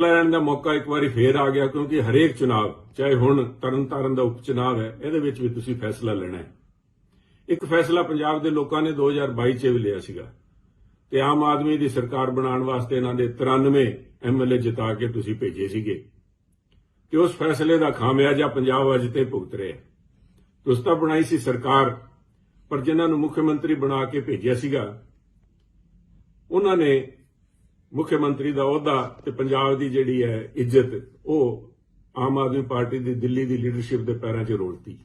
ਲੈਣ ਦਾ ਮੌਕਾ ਇੱਕ ਵਾਰੀ ਫੇਰ ਆ ਗਿਆ, ਕਿਉਂਕਿ ਹਰੇਕ ਚੁਣਾਵ, ਚਾਹੇ ਹੁਣ ਤਰਨਤਾਰਨ ਦਾ ਉਪ ਚੁਣਾਵ ਹੈ, ਇਹਦੇ ਵਿੱਚ ਵੀ ਤੁਸੀਂ ਫੈਸਲਾ ਲੈਣਾ ਹੈ। ਇੱਕ ਫੈਸਲਾ ਪੰਜਾਬ ਦੇ ਲੋਕਾਂ ਨੇ 2022 ਚ ਵੀ ਲਿਆ ਸੀਗਾ। ਤੇ ਆਮ ਆਦਮੀ ਦੀ ਸਰਕਾਰ ਬਣਾਉਣ ਵਾਸਤੇ ਇਹਨਾਂ ਦੇ 93 ਐਮਐਲਏ ਜਿਤਾ ਕੇ ਤੁਸੀਂ ਭੇਜੇ ਸੀਗੇ। ਤੇ ਉਸ ਫੈਸਲੇ ਦਾ ਖਾਮਿਆਜਾ ਪੰਜਾਬ ਅੱਜ ਤੇ ਭੁਗਤ ਰਿਹਾ ਤੁਸੀਂ ਤਾਂ ਬਣਾਈ ਸੀ ਸਰਕਾਰ, ਪਰ ਜਿਨ੍ਹਾਂ ਨੂੰ ਮੁੱਖ ਮੰਤਰੀ ਬਣਾ ਕੇ ਭੇਜਿਆ ਸੀਗਾ, ਉਹਨਾਂ ਨੇ ਮੁੱਖ ਮੰਤਰੀ ਦਾ ਅਹੁਦਾ ਤੇ ਪੰਜਾਬ ਦੀ ਜਿਹੜੀ ਹੈ ਇੱਜ਼ਤ, ਉਹ ਆਮ ਆਦਮੀ ਪਾਰਟੀ ਦੀ ਦਿੱਲੀ ਦੀ ਲੀਡਰਸ਼ਿਪ ਦੇ ਪੈਰਾਂ 'ਚ ਰੋਲਤੀ।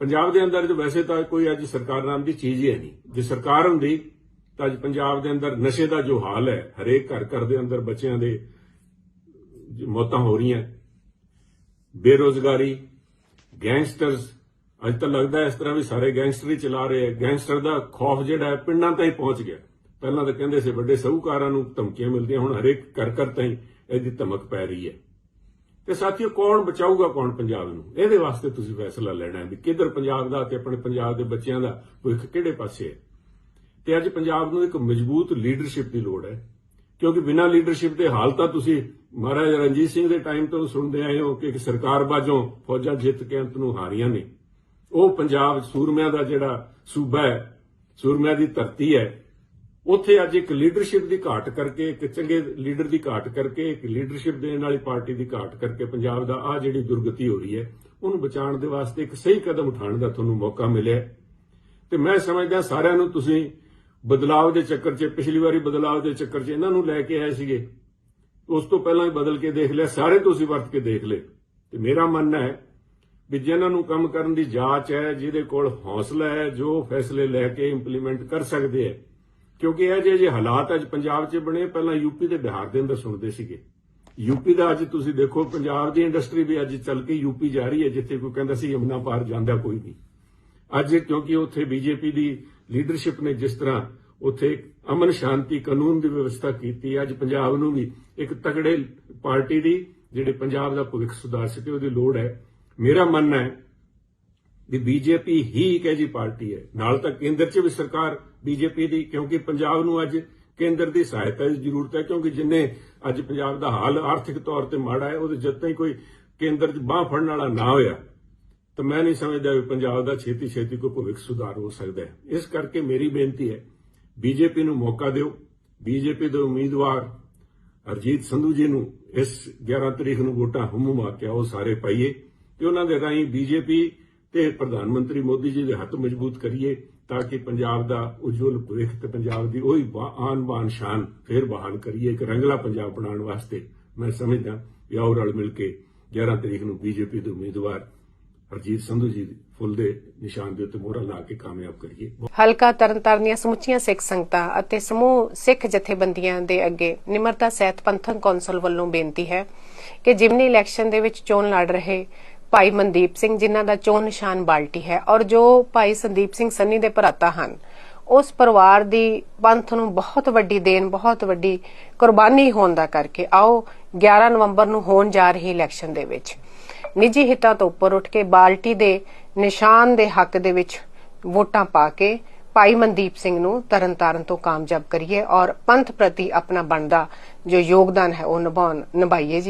ਪੰਜਾਬ ਦੇ ਅੰਦਰ ਜੋ ਵੈਸੇ ਤਾਂ ਕੋਈ ਅੱਜ ਸਰਕਾਰ ਨਾਮ ਦੀ ਚੀਜ਼ ਹੀ ਹੈ ਨਹੀਂ। ਜੇ ਸਰਕਾਰ ਹੁੰਦੀ, ਤਾਂ ਅੱਜ ਪੰਜਾਬ ਦੇ ਅੰਦਰ ਨਸ਼ੇ ਦਾ ਜੋ ਹਾਲ ਹੈ, ਹਰੇਕ ਘਰ ਘਰ ਦੇ ਅੰਦਰ ਬੱਚਿਆਂ ਦੇ ਮੌਤਾਂ ਹੋ ਰਹੀਆਂ। ਬੇਰੋਜ਼ਗਾਰੀ, ਗੈਂਗਸਟਰਸ, ਅੱਜ ਤਾਂ ਲੱਗਦਾ ਇਸ ਤਰ੍ਹਾਂ ਵੀ ਸਾਰੇ ਗੈਂਗਸਟਰ ਹੀ ਚਲਾ ਰਹੇ ਹੈ ਗੈਂਗਸਟਰ ਦਾ ਖੌਫ ਜਿਹੜਾ ਹੈ, ਪਿੰਡਾਂ ਤਾਈਂ ਪਹੁੰਚ ਗਿਆ। ਪਹਿਲਾਂ ਤਾਂ ਕਹਿੰਦੇ ਸੀ ਵੱਡੇ ਸਾਹੂਕਾਰਾਂ ਨੂੰ ਧਮਕੀਆਂ ਮਿਲਦੀਆਂ, ਹੁਣ ਹਰੇਕ ਘਰ ਘਰ ਤਾਈਂ ਇਹਦੀ ਧਮਕ ਪੈ ਰਹੀ ਹੈ। ਤੇ ਸਾਥੀਓ, ਕੌਣ ਬਚਾਊਗਾ, ਕੌਣ ਪੰਜਾਬ ਨੂੰ? ਇਹਦੇ ਵਾਸਤੇ ਤੁਸੀਂ ਫੈਸਲਾ ਲੈਣਾ ਹੈ ਵੀ ਕਿੱਧਰ ਪੰਜਾਬ ਦਾ ਤੇ ਆਪਣੇ ਪੰਜਾਬ ਦੇ ਬੱਚਿਆਂ ਦਾ ਭਵਿੱਖ ਕਿਹੜੇ ਪਾਸੇ ਹੈ। ਤੇ ਅੱਜ ਪੰਜਾਬ ਨੂੰ ਇੱਕ ਮਜ਼ਬੂਤ ਲੀਡਰਸ਼ਿਪ ਦੀ ਲੋੜ ਹੈ, ਕਿਉਂਕਿ ਬਿਨਾਂ ਲੀਡਰਸ਼ਿਪ ਦੇ ਹਾਲ ਤਾਂ ਤੁਸੀਂ ਮਹਾਰਾਜਾ ਰਣਜੀਤ ਸਿੰਘ ਦੇ ਟਾਈਮ ਤੋਂ ਸੁਣਦੇ ਆਏ ਹੋ ਕਿ ਇੱਕ ਸਰਕਾਰ ਬਾਜੋਂ ਫੌਜਾਂ ਜਿੱਤ ਕੇ ਅੰਤ ਨੂੰ ਹਾਰੀਆਂ ਨੇ। ਉਹ ਪੰਜਾਬ ਸੂਰਮਿਆਂ ਦਾ ਜਿਹੜਾ ਸੂਬਾ ਹੈ, ਸੂਰਮਿਆਂ ਦੀ ਧਰਤੀ ਹੈ ਉੱਥੇ ਅੱਜ ਇੱਕ ਲੀਡਰਸ਼ਿਪ ਦੀ ਘਾਟ ਕਰਕੇ, ਇੱਕ ਚੰਗੇ ਲੀਡਰ ਦੀ ਘਾਟ ਕਰਕੇ, ਇੱਕ ਲੀਡਰਸ਼ਿਪ ਦੇਣ ਵਾਲੀ ਪਾਰਟੀ ਦੀ ਘਾਟ ਕਰਕੇ ਪੰਜਾਬ ਦਾ ਆ ਜਿਹੜੀ ਦੁਰਗਤੀ ਹੋ ਰਹੀ ਹੈ, ਉਹਨੂੰ ਬਚਾਉਣ ਦੇ ਵਾਸਤੇ ਇੱਕ ਸਹੀ ਕਦਮ ਉਠਾਉਣ ਦਾ ਤੁਹਾਨੂੰ ਮੌਕਾ ਮਿਲਿਆ ਤੇ ਮੈਂ ਸਮਝਦਾ ਸਾਰਿਆਂ ਨੂੰ ਤੁਸੀਂ ਬਦਲਾਅ ਦੇ ਚੱਕਰ 'ਚ, ਪਿਛਲੀ ਵਾਰੀ ਬਦਲਾਅ ਦੇ ਚੱਕਰ 'ਚ ਇਹਨਾਂ ਨੂੰ ਲੈ ਕੇ ਆਏ ਸੀਗੇ। ਉਸ ਤੋਂ ਪਹਿਲਾਂ ਹੀ ਬਦਲ ਕੇ ਦੇਖ ਲਿਆ, ਸਾਰੇ ਤੁਸੀਂ ਵਰਤ ਕੇ ਦੇਖ ਲਏ। ਤੇ ਮੇਰਾ ਮੰਨਣਾ ਹੈ ਵੀ ਜਿਨ੍ਹਾਂ ਨੂੰ ਕੰਮ ਕਰਨ ਦੀ ਜਾਚ ਹੈ, ਜਿਹਦੇ ਕੋਲ ਹੌਸਲਾ ਹੈ, ਜੋ ਫੈਸਲੇ ਲੈ ਕੇ ਇੰਪਲੀਮੈਂਟ ਕਰ ਸਕਦੇ ਹੈ ਕਿਉਂਕਿ ਇਹ ਜਿਹੇ ਜਿਹੇ ਹਾਲਾਤ ਅੱਜ ਪੰਜਾਬ 'ਚ ਬਣੇ, ਪਹਿਲਾਂ ਯੂਪੀ ਤੇ ਬਿਹਾਰ ਦੇ ਅੰਦਰ ਸੁਣਦੇ ਸੀਗੇ। ਯੂਪੀ ਦਾ ਅੱਜ ਤੁਸੀਂ ਦੇਖੋ, ਪੰਜਾਬ ਦੀ ਇੰਡਸਟਰੀ ਵੀ ਅੱਜ ਚੱਲ ਕੇ ਯੂਪੀ ਜਾ ਰਹੀ ਹੈ, ਜਿੱਥੇ ਕੋਈ ਕਹਿੰਦਾ ਸੀ ਯਮਨਾ ਪਾਰ ਜਾਂਦਾ ਕੋਈ ਨਹੀਂ। ਅੱਜ ਕਿਉਂਕਿ ਉੱਥੇ ਬੀਜੇਪੀ ਦੀ ਲੀਡਰਸ਼ਿਪ ਨੇ ਜਿਸ ਤਰ੍ਹਾਂ ਉੱਥੇ ਅਮਨ ਸ਼ਾਂਤੀ ਕਾਨੂੰਨ ਦੀ ਵਿਵਸਥਾ ਕੀਤੀ ਅੱਜ ਪੰਜਾਬ ਨੂੰ ਵੀ ਇੱਕ ਤਕੜੇ ਪਾਰਟੀ ਦੀ, ਜਿਹੜੇ ਪੰਜਾਬ ਦਾ ਭਵਿੱਖ ਸੁਧਾਰ ਸਕੇ ਉਹਦੀ ਲੋੜ ਹੈ। ਮੇਰਾ ਮੰਨਣਾ ਹੈ ਵੀ ਬੀਜੇਪੀ ਹੀ ਇੱਕ ਅਜਿਹੀ ਪਾਰਟੀ ਹੈ। ਨਾਲ ਤਾਂ ਕੇਂਦਰ 'ਚ ਵੀ ਸਰਕਾਰ ਬੀਜੇਪੀ ਦੀ, ਕਿਉਂਕਿ ਪੰਜਾਬ ਨੂੰ ਅੱਜ ਕੇਂਦਰ ਦੀ ਸਹਾਇਤਾ ਦੀ ਜ਼ਰੂਰਤ ਹੈ, ਕਿਉਂਕਿ ਜਿੰਨੇ ਅੱਜ ਪੰਜਾਬ ਦਾ ਹਾਲ ਆਰਥਿਕ ਤੌਰ ਤੇ ਮਾੜਾ ਹੈ, ਉਹਦੇ ਜਦ ਤਾਈਂ ਕੋਈ ਕੇਂਦਰ 'ਚ ਬਾਹ ਫੜਨ ਵਾਲਾ ਨਾ ਹੋਇਆ, ਤਾਂ ਮੈਂ ਨਹੀਂ ਸਮਝਦਾ ਵੀ ਪੰਜਾਬ ਦਾ ਛੇਤੀ ਛੇਤੀ ਕੋਈ ਭਵਿੱਖ ਸੁਧਾਰ ਹੋ ਸਕਦਾ ਹੈ। ਇਸ ਕਰਕੇ ਮੇਰੀ ਬੇਨਤੀ ਹੈ, ਬੀਜੇਪੀ ਨੂੰ ਮੌਕਾ ਦਿਓ। ਬੀਜੇਪੀ ਦੇ ਉਮੀਦਵਾਰ ਅਰਜੀਤ ਸੰਧੂ ਜੀ ਨੂੰ ਇਸ 11 ਤਰੀਕ ਨੂੰ ਵੋਟਾਂ ਹਮੂਮਾ ਕੇ ਉਹ ਸਾਰੇ ਪਾਈਏ, ਤੇ ਉਹਨਾਂ ਦੇ ਰਾਹੀਂ ਬੀਜੇਪੀ ਤੇ ਪ੍ਰਧਾਨ ਮੰਤਰੀ ਮੋਦੀ ਜੀ ਦੇ ਹੱਥ ਮਜ਼ਬੂਤ ਕਰੀਏ ਤਾਂ ਕਿ ਪੰਜਾਬ ਦਾ ਉਜਵਲ ਭਵਿੱਖ ਤੇ ਪੰਜਾਬ ਦੀ ਉਹੀ ਆਨ ਬਾਨ ਸ਼ਾਨ ਫੇਰ ਬਹਾਲ ਕਰੀਏ, ਇੱਕ ਰੰਗਲਾ ਪੰਜਾਬ ਬਣਾਉਣ ਵਾਸਤੇ। ਮੈਂ ਸਮਝਦਾ ਵੀ ਆਓ ਰਲ ਮਿਲ ਕੇ 11 ਤਰੀਕ ਨੂੰ ਬੀਜੇਪੀ ਦੇ ਉਮੀਦਵਾਰ ਹਰਜੀਤ ਸੰਧੂ ਜੀ ਦੇ ਫੁੱਲ ਦੇ ਨਿਸ਼ਾਨ ਦੇ ਉੱਤੇ ਮੋਹਰਾ ਲਾ ਕੇ ਕਾਮਯਾਬ ਕਰੀਏ। ਹਲਕਾ ਤਰਨਤਾਰਨ ਦੀਆਂ ਸਮੁੱਚੀਆਂ ਸਿੱਖ ਸੰਗਤਾਂ ਅਤੇ ਸਮੂਹ ਸਿੱਖ ਜਥੇਬੰਦੀਆਂ ਦੇ ਅੱਗੇ ਨਿਮਰਤਾ ਸਹਿਤ ਪੰਥਕ ਕੌਂਸਲ ਵੱਲੋਂ ਬੇਨਤੀ ਹੈ ਕਿ ਜਿਮਨੀ ਇਲੈਕਸ਼ਨ ਦੇ ਵਿੱਚ ਚੋਣ ਲੜ ਰਹੇ ਭਾਈ ਮਨਦੀਪ ਸਿੰਘ ਜਿਨ੍ਹਾਂ ਦਾ ਚੋਣ ਨਿਸ਼ਾਨ ਬਾਲਟੀ ਹੈ ਔਰ ਜੋ ਭਾਈ ਸੰਦੀਪ ਸਿੰਘ ਸੰਨੀ ਦੇ ਭਰਾਤਾ ਹਨ, ਉਸ ਪਰਿਵਾਰ ਦੀ ਪੰਥ ਨੂੰ ਬਹੁਤ ਵੱਡੀ ਦੇਣ, ਬਹੁਤ ਵੱਡੀ ਕੁਰਬਾਨੀ ਹੋਣ ਦਾ ਕਰਕੇ ਆਓ 11 ਨਵੰਬਰ ਨੂੰ ਹੋਣ ਜਾ ਰਹੀ ਇਲੈਕਸ਼ਨ ਦੇ ਵਿੱਚ। ਨਿੱਜੀ ਹਿੱਤਾਂ ਤੋਂ ਉੱਪਰ ਉੱਠ ਕੇ ਬਾਲਟੀ ਦੇ ਨਿਸ਼ਾਨ ਦੇ ਹੱਕ ਦੇ ਵਿੱਚ ਵੋਟਾਂ ਪਾ ਕੇ ਭਾਈ ਮਨਦੀਪ ਸਿੰਘ ਨੂੰ ਤਰਨਤਾਰਨ ਤੋਂ ਕਾਮਯਾਬ ਕਰੀਏ ਔਰ ਪੰਥ ਪ੍ਰਤੀ ਆਪਣਾ ਬਣਦਾ ਜੋ ਯੋਗਦਾਨ ਹੈ ਉਹ ਨਿਭਾਉਣ, ਨਿਭਾਈਏ